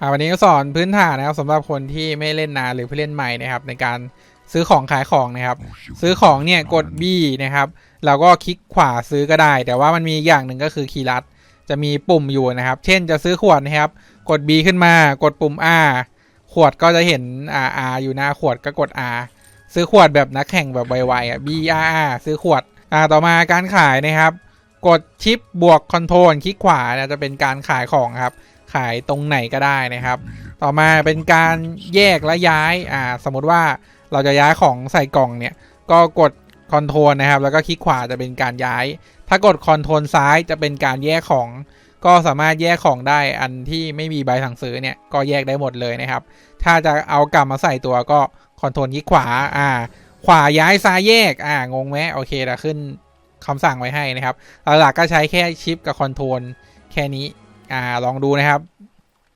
อ่าวันนี้ก็สอนพื้นฐานนะครับสำหรับคนที่ไม่เล่นนานหรือผู้เล่นใหม่นะครับ ในการซื้อของขายของนะครับ ซื้อของเนี่ยกด B นะครับเราก็คลิกขวาซื้อก็ได้ แต่ว่ามันมีอย่างหนึ่งก็คือคีย์ลัด จะมีปุ่มอยู่นะครับ เช่นจะซื้อขวดนะครับ กด B ขึ้นมากดปุ่ม R ขวดก็จะเห็น R R อยู่หน้าขวดก็กด R ซื้อขวดแบบนักแข่งแบบไวๆอะ B R R ซื้อขวดอ่าต่อมาการขายนะครับ กดชิปบวกคอนโทรลคลิกขวาจะเป็นการขายของครับ ขายตรงไหนก็ได้นะครับ ต่อมาเป็นการแยกและย้ายอ่าสมมติว่าเราจะย้ายของใส่กล่องเนี่ยก็กดคอนโทรลนะครับ แล้วก็คลิกขวาจะเป็นการย้าย ถ้ากดคอนโทรลซ้ายจะเป็นการแยกของ ก็สามารถแยกของได้อันที่ไม่มีใบสั่งซื้อเนี่ยก็แยกได้หมดเลยนะครับ ถ้าจะเอากลับมาใส่ตัวก็คอนโทรลคลิกขวาอ่า ขวาย้ายซ้ายแยกอ่างงไหมโอเคเดี๋ยวขึ้น คำสั่งไว้ให้นะครับหลักๆก็ใช้แค่ชิปกับคอนโทรลแค่นี้อ่าลองดูนะครับ